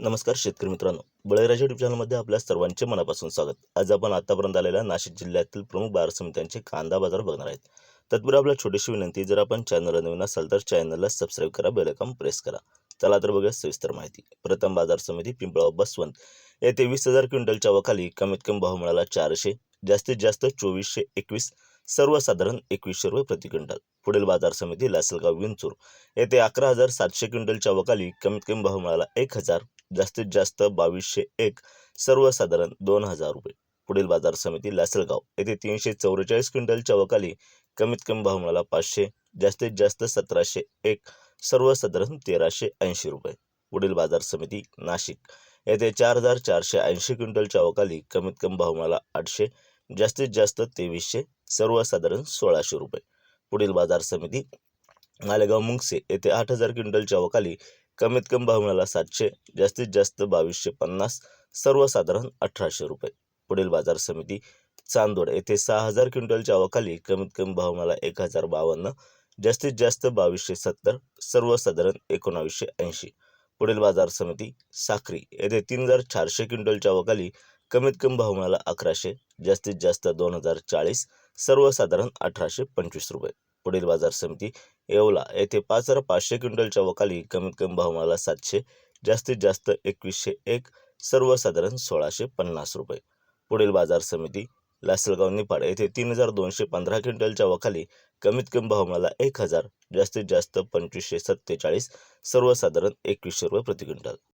नमस्कार शेतकरी मित्रांनो. बळीराजा युट्यूब चॅनलमध्ये आपल्या सर्वांचे मनापासून स्वागत. आज आपण आतापर्यंत आलेल्या नाशिक जिल्ह्यातील प्रमुख बाजार समित्यांचे कांदा बाजार बघणार आहेत. तत्पूर्वी आपल्या छोटीशी विनंती जर आपण चॅनलला नवीन असाल तर चॅनलला सबस्क्राईब करा बेलकॉम प्रेस करा. चला तर बघूया सविस्तर माहिती. प्रथम बाजार समिती पिंपळाव बसवंत येथे वीस हजार क्विंटलच्या वखाली कमीत कमी भाव मिळाला चारशे जास्तीत जास्त चोवीसशे एकवीस सर्वसाधारण एकवीसशे रुपये प्रति क्विंटल. पुढील बाजार समिती लासलगाव विंचूर येथे अकरा हजार सातशे क्विंटलच्या वकाली कमीत कमी भाव मिळाला एक हजार जास्तीत जास्त बावीसशे एक सर्वसाधारण दोन हजार रुपये. पुढील बाजार समिती लासलगाव येथे तीनशे चौवेचाळीस क्विंटलच्या वकाली कमीत कमी भाव मिळाला पाचशे जास्तीत जास्त सतराशे एक सर्वसाधारण तेराशे ऐंशी रुपये. पुढील बाजार समिती नाशिक येथे चार हजार चारशे ऐंशी क्विंटलच्या वकाली कमीत कमी भाव मिळाला आठशे जास्तीत जास्त तेवीसशे सर्वसाधारण सोळाशे रुपये. पुढील बाजार समिती मालेगाव मुंगसे येथे आठ हजार क्विंटलच्या वकाली कमीत कमी भाव मिळाला सातशे जास्तीत जास्त बावीसशे पन्नास सर्वसाधारण अठराशे रुपये. पुढील बाजार समिती चांदोड येथे सहा हजार क्विंटलच्या वखाली कमीत कमी भाव मिळाला एक हजार बावन्न जास्तीत जास्त बावीसशे सत्तर सर्वसाधारण एकोणावीसशे ऐंशी. पुढील बाजार समिती साखरी येथे तीन हजार चारशे क्विंटलच्या वखाली कमीत कमी भाव मिळाला अकराशे जास्तीत जास्त दोन हजार चाळीस सर्वसाधारण अठराशे पंचवीस रुपये. पुढील बाजार समिती येवला. येथे पाच हजार पाचशे क्विंटलच्या वखाली कमीत कमी भाव सातशे जास्तीत जास्त एकवीसशे एक सर्वसाधारण सोळाशे पन्नास रुपये. पुढील बाजार समिती लासलगाव निपाड येथे तीन हजार दोनशे पंधरा क्विंटलच्या वखाली कमीत कमी भाव एक हजार जास्तीत जास्त पंचवीसशे सत्तेचाळीस सर्वसाधारण एकवीसशे रुपये प्रति क्विंटल.